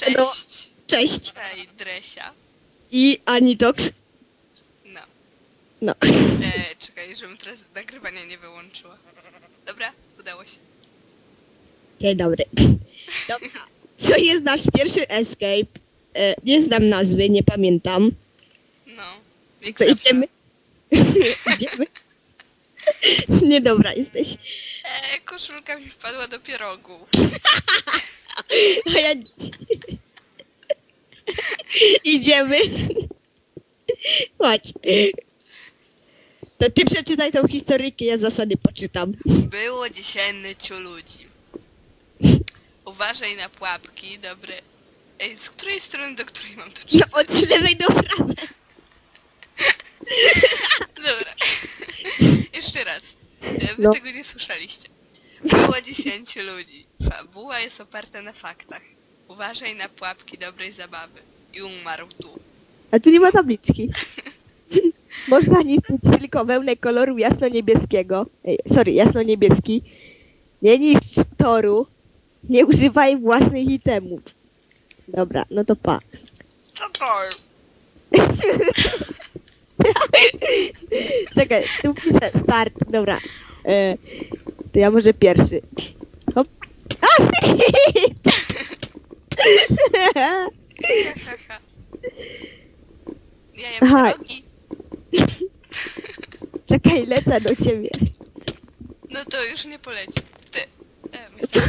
Cześć. No. Cześć. Hej, Dresia. I Anitox. No. No. E, czekaj, żebym teraz nagrywania nie wyłączyła. Dobra, udało się. Dzień dobry. Dobra. To jest nasz pierwszy escape. E, nie znam nazwy, nie pamiętam. No. To idziemy. idziemy. Nie dobra jesteś. E, koszulka mi wpadła do pierogu. A ja... Idziemy. Chodź. To ty przeczytaj tą historyjkę, ja zasady poczytam. Było dziesięciu ludzi. Uważaj na pułapki, dobre. Ej, z której strony do której mam to No czytać? od lewej do prawej. Dobra. Jeszcze raz. E, Wy No. tego nie słyszeliście. Było dziesięciu ludzi. Fabuła jest oparta na faktach. Uważaj na pułapki dobrej zabawy. I umarł tu. A tu nie ma tabliczki. Można niszczyć tylko wełnę koloru jasno-niebieskiego. Ej, sorry, jasno-niebieski. Nie niszcz toru. Nie używaj własnych itemów. Dobra, no to pa. Co to? Czekaj, tu piszę start. Dobra. E, to ja może pierwszy. Hop. A! Ja jem Aha. pierogi. Czekaj, lecę do ciebie. No to już nie poleci. Ty. E, że-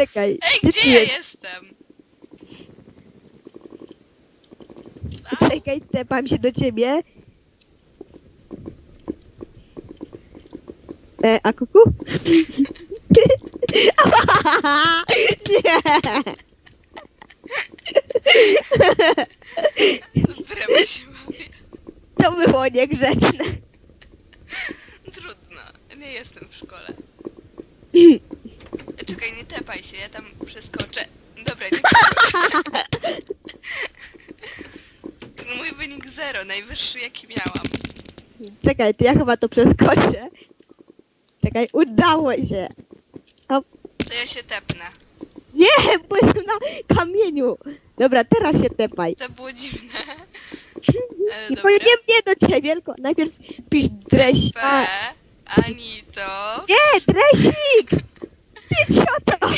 Czekaj. Ej, gdzie ty gdzie ja jest- jestem? A, Czekaj, tepam się do ciebie. E, a kuku? Nie! Się bawię. To było niegrzeczne. Trudno, nie jestem w szkole. Czekaj, nie tepaj się, ja tam przeskoczę. Dobra, nie przeskoczę. Mój wynik zero, najwyższy jaki miałam. Czekaj, to ja chyba to przeskoczę. Czekaj, udało się. Hop. To ja się tepnę. Nie, bo jestem na kamieniu. Dobra, teraz się tepaj. To było dziwne. E, Tylko dobra. nie mnie do ciebie, tylko najpierw pisz dreś. P, A, Anito. nie, dresik! Ty cioto!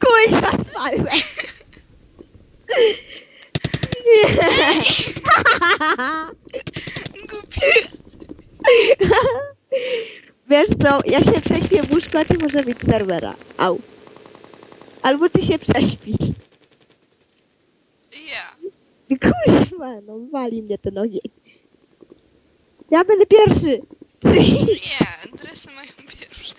Kurwa, spadłem. Nie. Głupi. Wiesz co, ja się prześpię w łóżku, a ty może być serwera. Au. Albo ty się prześpisz. Ja. Kurwa, no wali mnie ten ogień. Ja będę pierwszy. Nie, dresy mają pierwsze.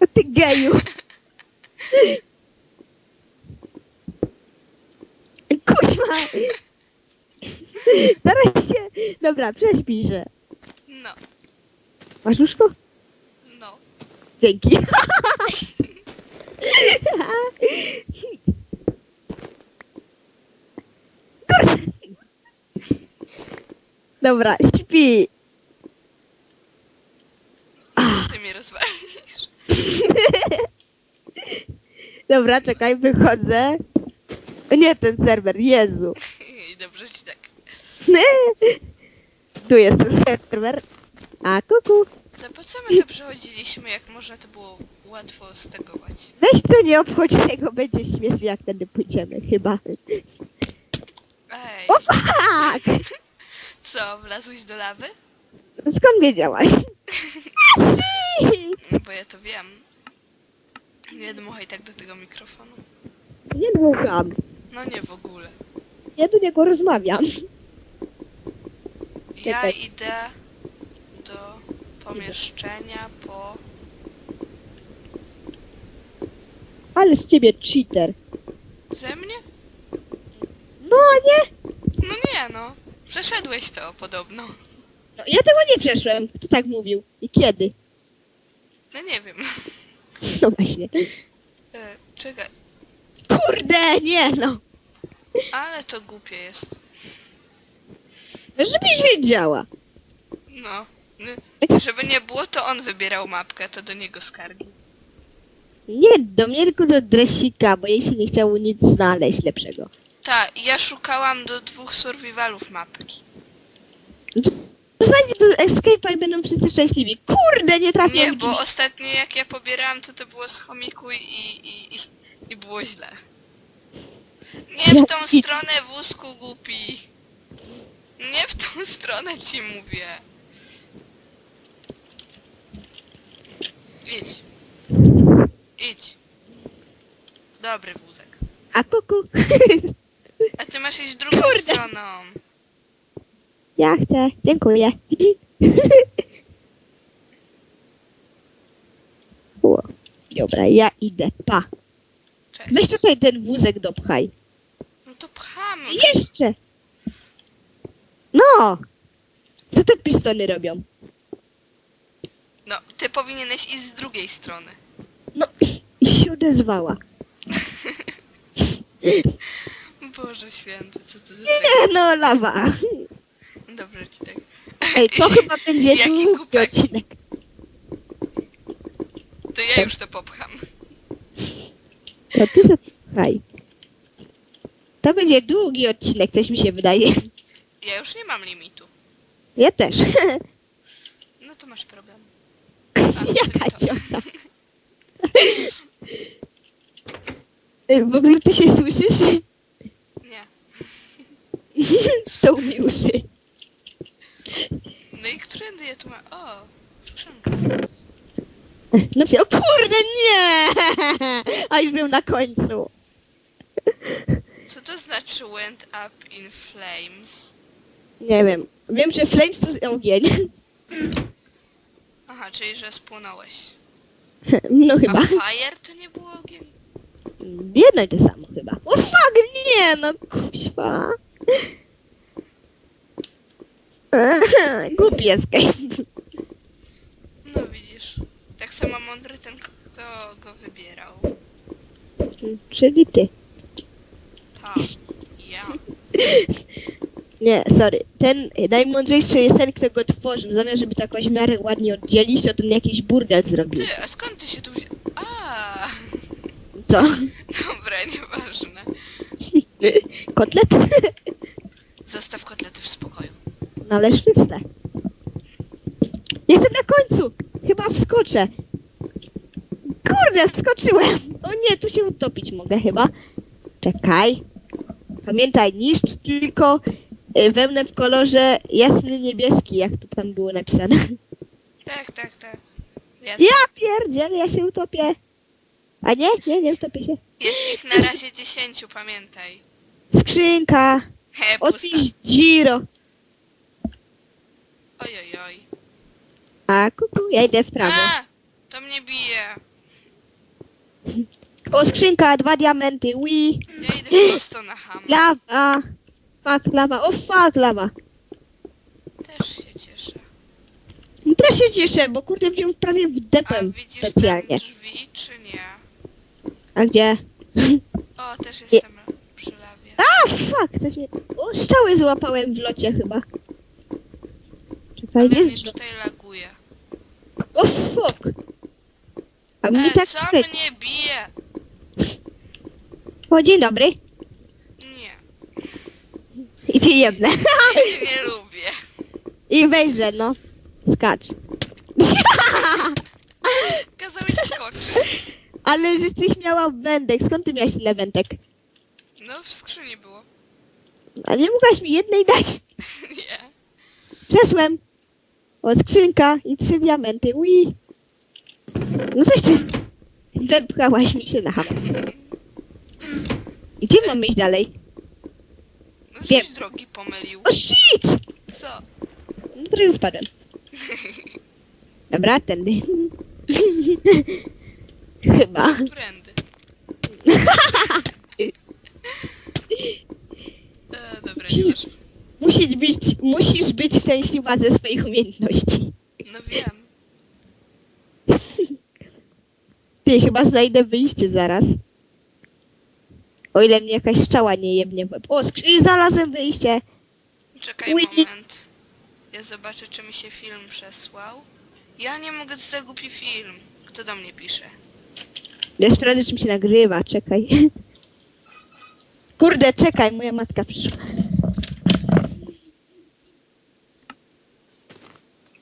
O ty geju. Kurwa. Zaraz się... Dobra, prześpij się. No, Masz łóżko? no. Dzięki. Kurde. Dobra, śpi. Ty mnie rozwalisz. Dobra, czekaj, wychodzę. Nie, ten serwer, Jezu. I dobrze ci tak. Tu jest ten serwer. A, kuku. To po co my to przechodziliśmy, jak można to było łatwo stegować? Weź to nie obchodź tego, będzie śmiesznie, jak wtedy pójdziemy, chyba. Ej, O, fuck! co, wlazłeś do lawy? Skąd wiedziałaś? No, Bo ja to wiem. Nie dmuchaj tak do tego mikrofonu. Nie dmucham. No nie w ogóle. Ja do niego rozmawiam. Ja Czekaj. idę do pomieszczenia po... Ale z ciebie cheater. Ze mnie? No, nie? No nie no. Przeszedłeś to podobno. No, ja tego nie przeszłem. Kto tak mówił? I kiedy? No nie wiem. No właśnie. E, czekaj. Kurde, nie no. Ale to głupie jest. Żebyś wiedziała. No, No, Żeby nie było, to on wybierał mapkę, to do niego skargi. Nie, do mnie tylko do dresika, bo jej się nie chciało nic znaleźć lepszego. Tak, ja szukałam do dwóch survivalów mapki. Zostańcie do escape'a i będą wszyscy szczęśliwi. Kurde, nie trafiłem. Nie, bo ostatnio jak ja pobierałam, to to było z chomiku i, i, i, i było źle. Nie w tą Jaki- stronę wózku głupi. Nie w tą stronę ci mówię. Idź. Idź. Dobry wózek. A kuku. A ty masz iść drugą Kurde. stroną. Ja chcę. Dziękuję. O, Dobra, ja idę. Pa. Cześć. Weź tutaj ten wózek dopchaj. No to pchamy. Jeszcze! No! Co te pistony robią? No, ty powinieneś iść z drugiej strony. No, i się odezwała. Boże święty, co to za... Nie no, lawa. Dobra ci tak. Ej, to chyba będzie Jaki długi głupek. odcinek. To ja już to popcham. To ty zapchaj. To będzie długi odcinek, coś mi się wydaje. Ja już nie mam limitu. Ja też. No to masz problem. Jaka to. ciota. Ej, W ogóle ty się słyszysz? Nie. To mi uszy. No i którędy ja tu mam? O, skrzynka. No się, o kurde, nie! A już był na końcu. Co to znaczy went up in flames? Nie wiem. Wiem, że flames to jest ogień. Aha, czyli że spłonąłeś. No A chyba. fire to nie było ogień? Jedno i to samo chyba. O fuck, nie, no kuźwa. Głupi escape. No widzisz. Tak samo mądry ten, kto go wybierał. Czyli ty. Tak. Ja. Nie, sorry. Ten najmądrzejszy jest ten, kto go tworzył. Zamiast, żeby to jakoś w miarę ładnie oddzielić, to ten jakiś burdel zrobił. Ty, a skąd ty się tu wziął? A, Co? dobra, nieważne. Kotlet? Zostaw kotlety w spokoju. Należnicne. Jestem na końcu. Chyba wskoczę. Kurde, wskoczyłem. O nie, tu się utopić mogę chyba. Czekaj. Pamiętaj, niszcz tylko y, wełnę w kolorze jasny niebieski, jak to tam było napisane. Tak, tak, tak. Ja, Ja pierdzielę, ja się utopię. A nie? Nie, nie utopię się. Jest ich na razie dziesięciu, pamiętaj. Skrzynka. He. Otiś Giro. Oj, oj, oj. A kuku, ja idę w prawo. A, to mnie bije. O, skrzynka, dwa diamenty. Ui. Ja idę prosto na ham. Lawa. Fuck, lawa. O, fuck, lawa. Też się cieszę. Też się cieszę, bo kurde wziąłem prawie A wdepłem widzisz specjalnie. drzwi, czy nie? A gdzie? O, też jestem przy lawie. A, fuck, coś mnie... O, strzały złapałem w locie chyba. Czekaj, Ale nie mnie z... tutaj laguje. O, fuck. A mnie E, tak czekaj. mnie bije? O, dzień dobry. Nie. I ty jedne. Ja cię nie lubię. I wejrzę, no. Skacz. Kazałeś skoczyć. Ale żeś ty miała wędek. Skąd ty miałeś tyle wędek? No, w skrzyni było. A nie mogłaś mi jednej dać? Nie. Przeszłem. O, skrzynka i trzy diamenty. Ui. No coś ty... Wepchałaś mi się na hamę. I gdzie mam iść dalej? No, Wiem. drogi pomylił. O, shit! Co? No to już wpadłem. Dobra, tędy. Chyba. Którędy? E, dobra, nie masz... Musisz być, musisz być szczęśliwa ze swoich umiejętności. No wiem. Ty, chyba znajdę wyjście zaraz. O ile mnie jakaś strzała nie jebnie w łeb. O, skrzy- znalazłem wyjście. Czekaj Ui. moment. Ja zobaczę, czy mi się film przesłał. Ja nie mogę za głupi film. Kto do mnie pisze? Ja sprawdzę, czym się nagrywa, czekaj. Kurde, czekaj, moja matka przyszła.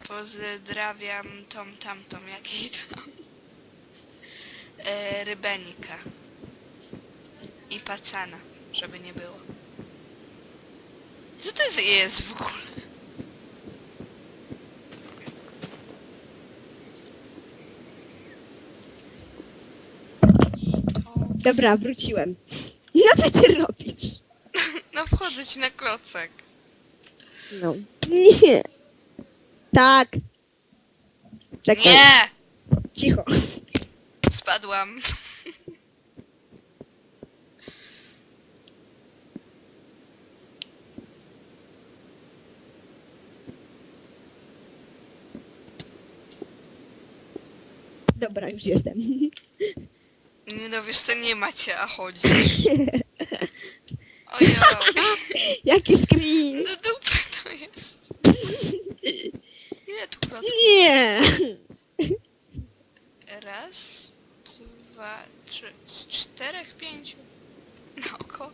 Pozdrawiam tą tamtą, jakiej tam. E, rybenika. I pacana, żeby nie było. Co to jest- jest w ogóle? Dobra, wróciłem. No co ty robisz? no wchodzę ci na klocek. No. Nie. Tak. Czekaj, Nie! cicho. Spadłam. Dobra, już jestem. Nie no wiesz co, nie macie, a chodzisz. Ojoj. Jaki screen? Do dupy to jest. Ile tu klocków? Nie. Raz, dwa, trzy, z czterech, pięciu. Na oko.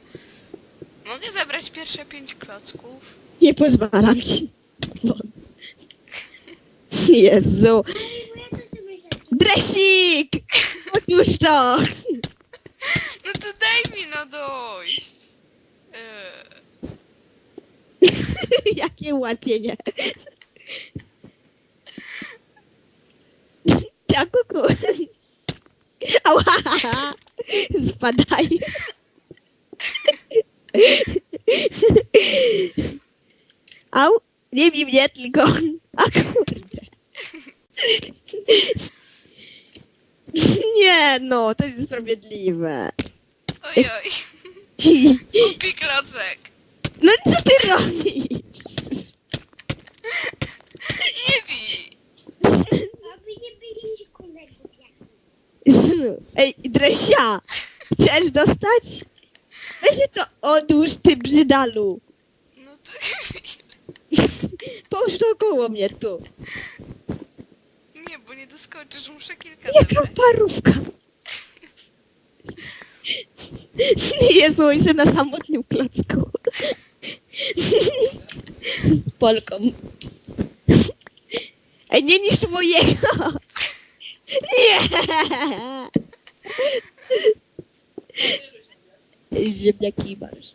Mogę zabrać pierwsze pięć klocków? Nie pozwalam ci. Jezu. Dresik! Otóż to! No to daj mi no dojść. Eee, Jakie ułatwienie. Tak, kuku. Ała! Spadaj. Au, nie bij mnie tylko. A kurde. Nie no, to jest sprawiedliwe. ojoj. Głupi klocek. No co ty robisz? Nie bij. Ej, Dresia! Chcesz dostać? Weź się to odłóż, ty brzydalu. No to Połóż to koło mnie tu. nie, bo nie doskoczysz, muszę kilka Jaka zabrać. parówka. Jezu, jestem na samotnym klocku. Z Polką. Ej, nie niszcz mojego. Nie. Ziemniaki masz.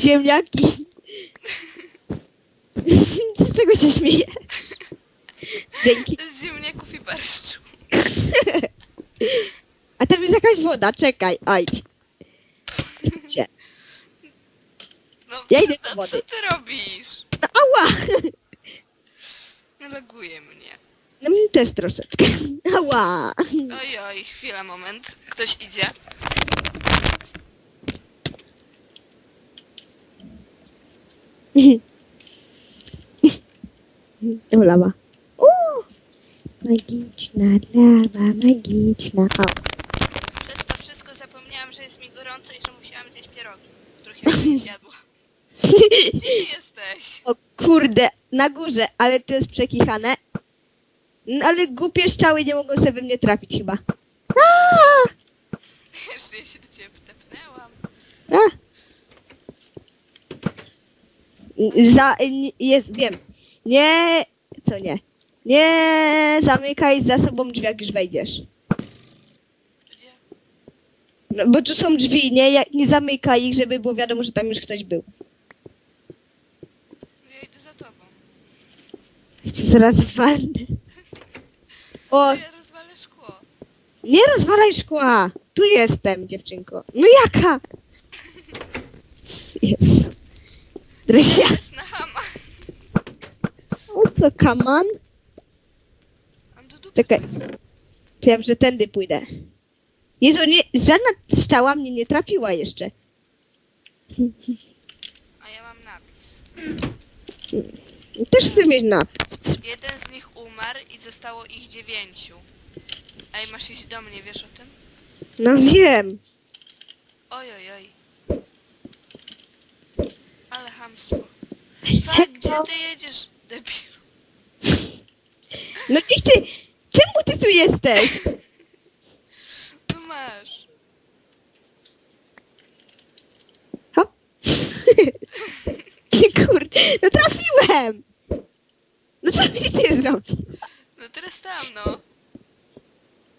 Ziemniaki. Z czego się śmieje? Dzięki. Z ziemniaków i barszczu. A tam jest jakaś woda, czekaj, ajdź. Gdzie? No, Ja idę co- do wody. Co ty robisz? No, ała! Laguje mnie. No mnie też troszeczkę. Ała! Ojoj, chwila, moment. Ktoś idzie. O, lawa. O! Magiczna lawa, magiczna. O. Przez to wszystko zapomniałam, że jest mi gorąco i że musiałam zjeść pierogi, których ja nie zjadła. Gdzie ty jesteś? o kurde, na górze, ale to jest przekichane. No, ale głupie strzały nie mogą sobie we mnie trafić chyba. A! Jeszcze ja się do ciebie wtepnęłam. A! Za, nie- jest, wiem. Nie, co nie? Nie zamykaj za sobą drzwi, jak już wejdziesz. Gdzie? No, bo tu są drzwi, nie? Jak nie zamykaj ich, żeby było wiadomo, że tam już ktoś był. Ja idę za tobą. Zaraz walnę. O, ja rozwalę szkło. nie rozwalaj szkła. Tu jestem, dziewczynko. No jaka? Jezu. Dresia, na hama. o co, kaman? Mam do dupy. Czekaj. Wiem, że tędy pójdę. Jezu, nie, żadna strzała mnie nie trafiła jeszcze. A ja mam napis. Też chcę mieć napis. Jeden z nich umarł i zostało ich dziewięciu. Ej, masz iść do mnie, wiesz o tym? No wiem. Oj, oj, oj. Ale hamstwo. Fak, gdzie ty jedziesz, debil? No gdzieś ty... Czemu ty tu jesteś? No masz. Hop. Kurde, no trafiłem! No co mi ty zrobił? No teraz tam, no.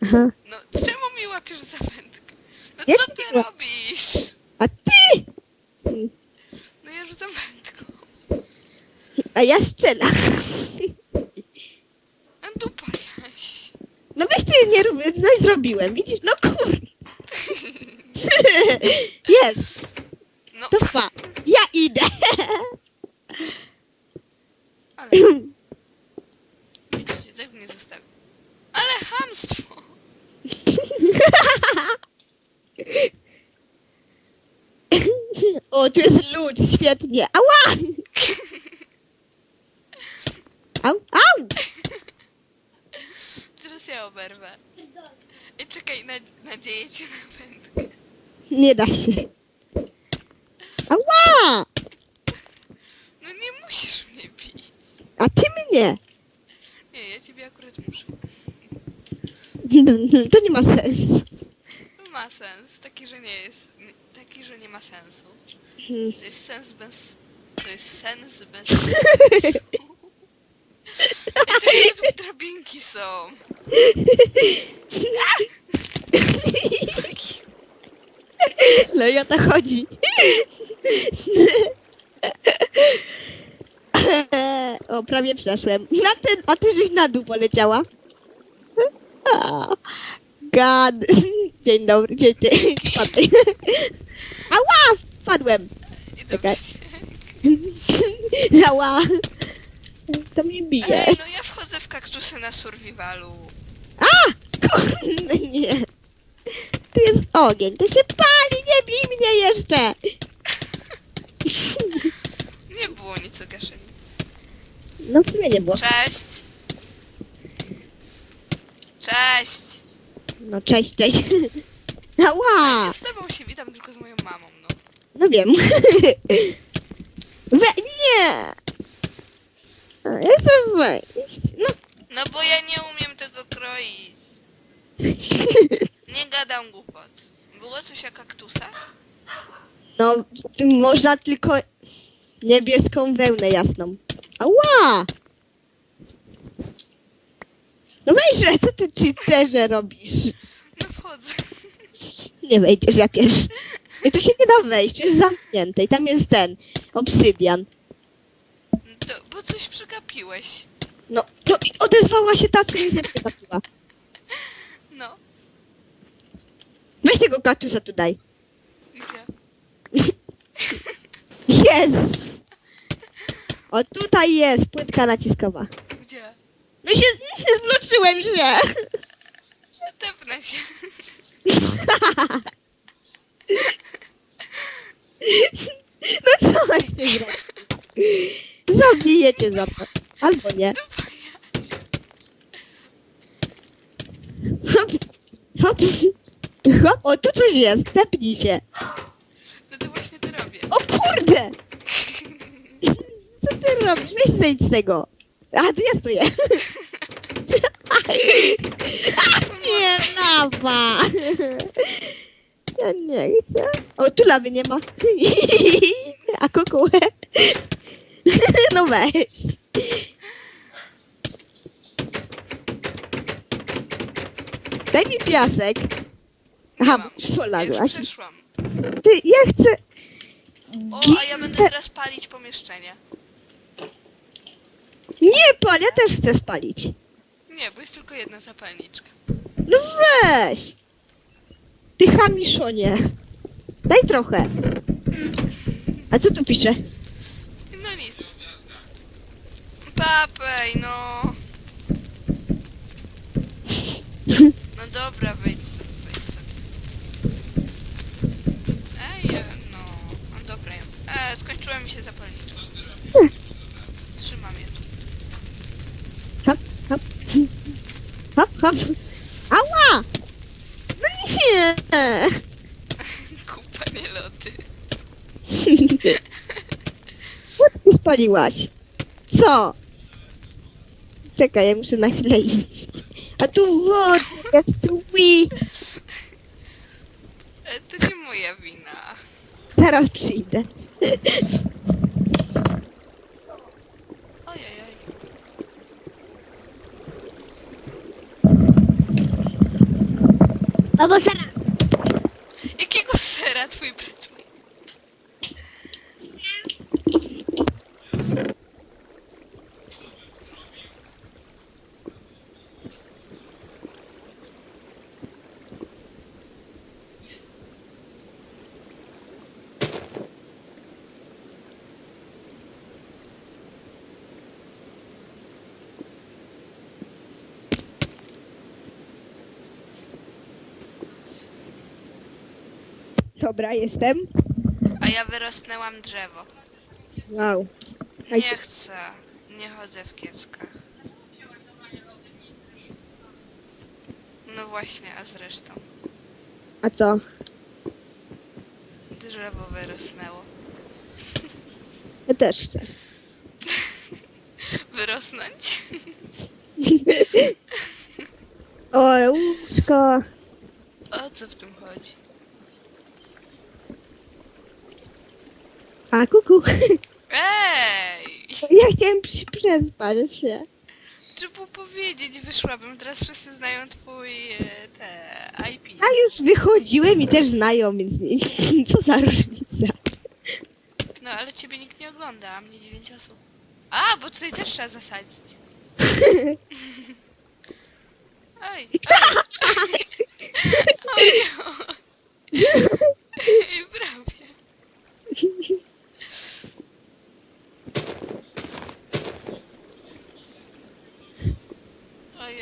Aha. No, czemu mi łapiesz za wędkę? No Ja co ci ty robisz? A ty! No ja rzucam wędką. A ja strzelam. No dupa jaś. No weź ty nie rób, no i zrobiłem, widzisz? No kur... Jest, No, to fa. Ja idę. ale widzicie, tak mnie zostawił. Ale hamstwo! O, tu jest lód, świetnie. Ała! Au, au! Teraz ja oberwę. Ej, czekaj, nad nadzieję cię na wędkę. Nie da się. Ała! No nie musisz mnie bić. A ty mnie. Nie, ja ciebie akurat muszę. To nie ma sensu. To ma sens. Taki, że nie jest. nie- Taki, że nie ma sensu. Hmm. To jest sens bez... To jest sens bez sensu. Ej, czekaj, tu drabinki są. No i o to chodzi. O, prawie przeszłem. Na ten, a ty żeś na dół poleciała. Gad. Dzień dobry, dzień dobry. Spadaj. Ała! Wpadłem. I Czekaj. Ała. To mnie bije. Ej, no ja wchodzę w kaktusy na survivalu. A! Kurde, nie. Tu jest ogień, to się pali, nie bij mnie jeszcze. Nie było nic o gaszeniu. No w sumie nie było. Cześć! Cześć! No cześć, cześć. Ała! Z tobą się witam tylko z moją mamą, no. No wiem. We, nie! Ja chcę wejść. No. No bo ja nie umiem tego kroić. Nie gadam głupot. Było coś o kaktusach? No, można tylko niebieską wełnę jasną. Ała! No weźże, co ty cheaterze robisz? No wchodzę. Nie wejdziesz ja pierwszy. I tu się nie da wejść, tu jest zamknięte i tam jest ten, obsydian. To, bo coś przegapiłeś. No, no i odezwała się ta, co nic nie przegapiła. No. Weź tego kaktusa tu daj. Gdzie? Jest! O, tutaj jest płytka naciskowa. No się, zbloczyłem się. Tepnę się. No co właśnie zrobić? Zabijecie za to. Albo nie. Hop, hop, hop. O, tu coś jest, tepnij się. No to właśnie to robię. O kurde! Co ty robisz? Weź zejdź z tego. A, tu ja stoję. A, nie, lawa. Ja nie chcę. O, tu lawy nie ma. A kukułę. No weź. Daj mi piasek. Aha, mam. już polazłaś. Ja przeszłam. Ty, ja chcę... O, a ja będę teraz palić pomieszczenie. Nie, pal, ja też chcę spalić. Nie, bo jest tylko jedna zapalniczka. No weź! Ty chamiszonie. Daj trochę. A co tu pisze? No nic. Papej, no. No dobra, wejdź sobie, wejdź sobie. Ej, e, no. No dobra, ja. E, skończyła mi się zapalniczka. Trzymam je tu. Hop, hop. Hop. Ała! No nie! Kupa nie loty. What is rozpaliłaś? Co? Czekaj, ja muszę na chwilę iść. A tu woda jest tu Wii. E, To nie moja wina. Zaraz przyjdę. Ojej, Albo zaraz. Jakiego sera twój brat mi? Dobra, jestem. A ja wyrosnęłam drzewo. Wow. Nie Aj, chcę. Nie chodzę w kieckach. No właśnie, a zresztą. A co? Drzewo wyrosnęło. Ja też chcę. Wyrosnąć? O, łóżko. O co w tym chodzi? A, kuku. Ej! Ja chciałem przy- przespać się. Trzeba było powiedzieć, wyszłabym. Teraz wszyscy znają twój e, te IP. A już wychodziłem i też znają, więc nie, co za różnica. No ale ciebie nikt nie ogląda, a mnie 9 osób. A, bo tutaj też trzeba zasadzić. Oj, oj. Oj, prawie.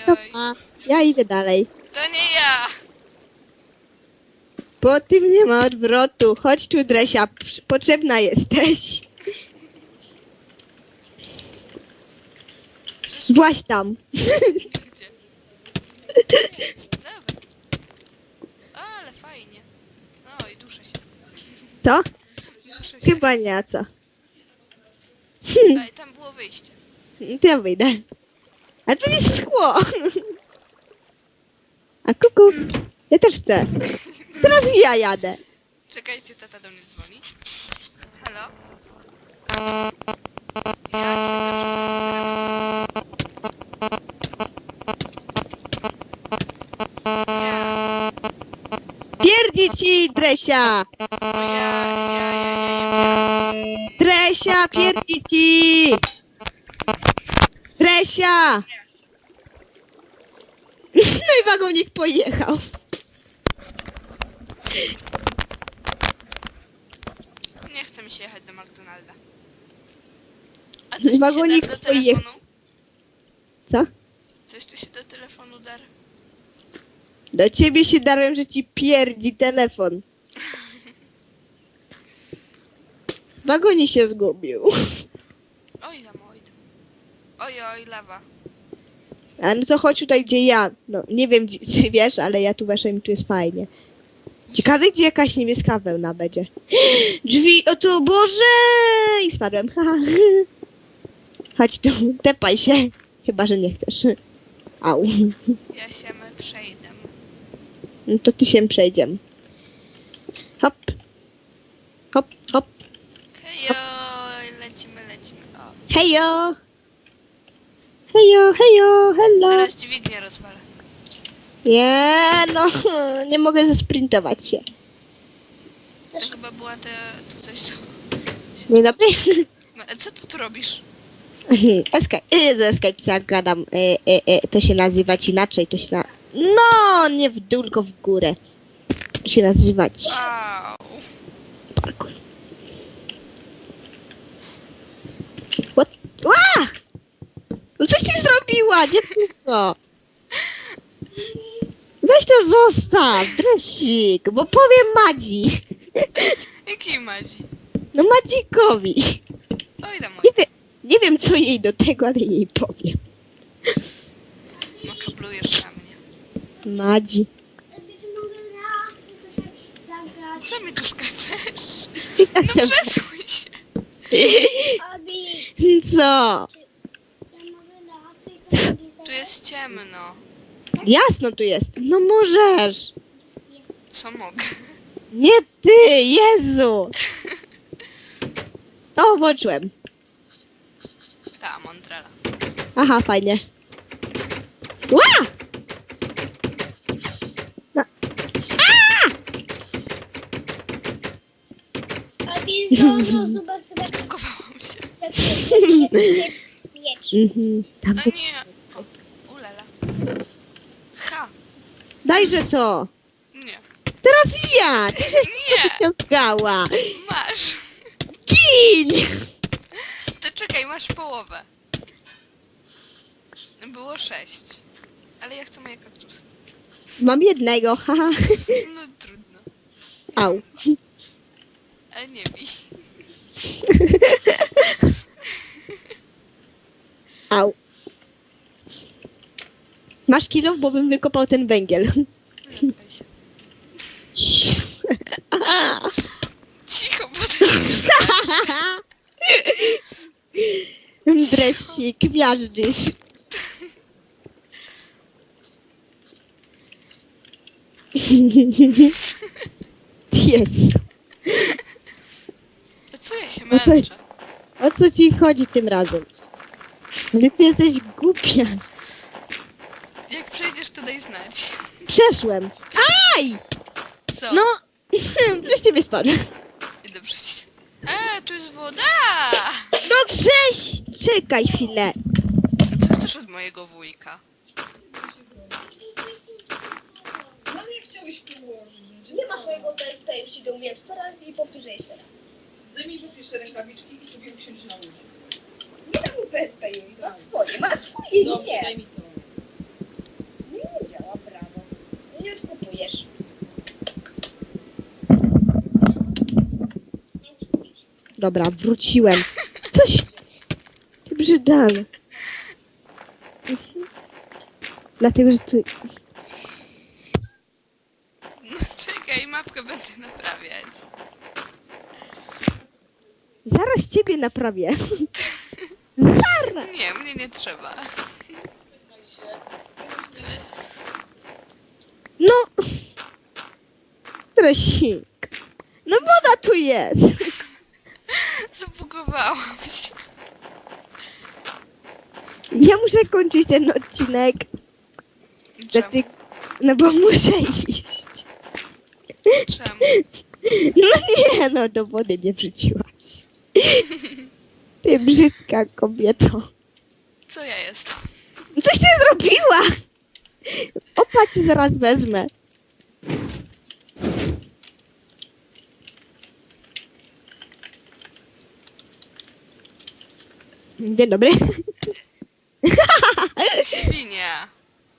Dobra, ja idę dalej. To nie ja! Po tym nie ma odwrotu. Chodź tu, Dresia, potrzebna jesteś. Właź tam. Gdzie? Dobra. Ale fajnie. No i duszę się. Co? Duszę się. Chyba nie, a co? Ej, tam było wyjście. To ja wyjdę. A tu jest szkło. A kuku, ja też chcę. Teraz ja jadę. Czekajcie, tata do mnie dzwoni. Halo? Ja cię Pierdzi ci, Dresia. Dresia, pierdzi ci. Dresia. No i wagonik pojechał. Nie chce mi się jechać do McDonalda. A coś ci Wagonik się da do pojechał. telefonu? Co? Coś tu się do telefonu dar? Do ciebie się darłem, że ci pierdzi telefon. Wagonik się zgubił. Oj tam, oj tam. Oj, oj, lawa. A no to chodź tutaj, gdzie ja. No, nie wiem, gdzie- czy wiesz, ale ja tu weszłem i tu jest fajnie. Ciekawe, gdzie jakaś niebieska wełna będzie. Drzwi, o tu, Boże! I spadłem. Haha. Chodź tu, tepaj się. Chyba, że nie chcesz. Au. Ja się my przejdę. No to ty się przejdziemy. Hop. Hop, hop. Hejo, lecimy, lecimy. O, Hejo! Hejo, hejo, hello! teraz dźwignię rozwalę. Nie, no, nie mogę zesprintować się. To chyba była te, to coś co... Dzień dobry. No, co ty tu robisz? Escape, Escape, co ja gadam, y, y, y, to się nazywać inaczej, to się na... No, nie w dół, tylko w górę. To się nazywać Au. parkour. What? Ła! No coś ty zrobiła, dziewczynko! Weź to zostaw, dresik, bo powiem Madzi. Jaki Madzi? No Madzikowi. Oj tam. Nie, wie, nie wiem, co jej do tego, ale jej powiem. No kablujesz na mnie. Madzi. Co mi tu skaczesz? No przesuń się. Co? Ja mogę na swój telewizor. Tu jest ciemno. Jasno tu jest. No możesz. Co mogę? Nie ty, Jezu. O, włączyłem. Ta, Montrela. Aha, fajnie. Ła! No. A to zobacz, zobacz, Bugowałam się. Mhm. Tam No nie. O, ulala. Ha. Dajże to. Nie. Teraz ja. Ty się Nie. ściągała. Masz. Kiń. To czekaj, masz połowę. Było sześć. Ale ja chcę moje kaktusy. Mam jednego, haha. No trudno. Au. Ale nie bij. Au. Masz kilo, bo bym wykopał ten węgiel. Zapytaj się. Cicho, bo Dresik. Jezu. co ja się No męczę? O co ci chodzi tym razem? Ale ty jesteś głupia. Jak przejdziesz, to daj znać. Przeszłem. Aj! Co? No, przez ciebie spadłem. Idę przejść. E, tu jest woda! No Grześ! Czekaj chwilę. A co chcesz od mojego wujka? No nie chciałeś położyć. Nie masz mojego PSP, już ci to mówiłem 100 razy i powtórzę jeszcze raz. Zdejmij popisz te rękawiczki i sobie usiądź ma swoje, ma swoje, nie. daj mi to. Nie działa, brawo. Nie odkupujesz. Dobra, wróciłem. Coś... Ty brzydal. Mhm. Dlatego, że ty... No czekaj, mapkę będę naprawiać. Zaraz ciebie naprawię. Nie, mnie nie trzeba. No. Dresik. No woda tu jest. Zabugowałam się. Ja muszę kończyć ten odcinek. Czemu? Znaczy, no bo muszę iść. Czemu? No nie, no do wody mnie wrzuciłaś. Ty brzydka kobieto. Co ja jestem? Coś ty zrobiła! Opa ci zaraz wezmę. Dzień dobry. Świnia.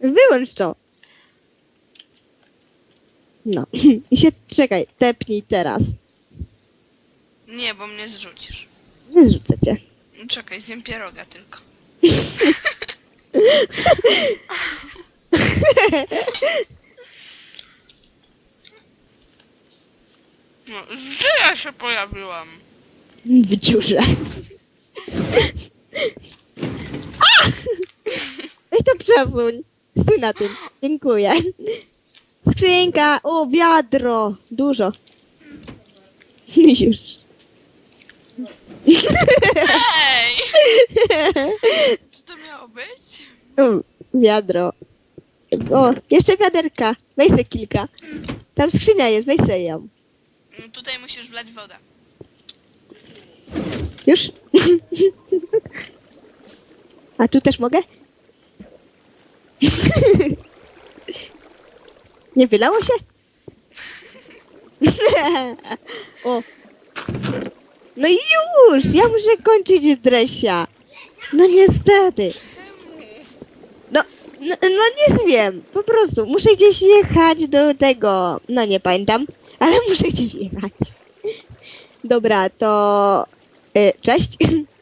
Wyłącz to. No. I się czekaj, tepnij teraz. Nie, bo mnie zrzucisz. Nie zrzucę cię. No Czekaj, zjem pieroga tylko. No, gdzie ja się pojawiłam? W dziurze. A! Weź to przesuń. Stój na tym. Dziękuję. Skrzynka. O, wiadro. Dużo. Już. Ej! Co to miało być? O, wiadro. O, jeszcze wiaderka. Weź se kilka. Tam skrzynia jest, weź se ją. No, Tutaj musisz wlać wodę. Już? A tu też mogę? Nie wylało się? o. No już! Ja muszę kończyć dresia. No niestety. No, no, no nie wiem. Po prostu muszę gdzieś jechać do tego. No nie pamiętam, ale muszę gdzieś jechać. Dobra, to y, cześć.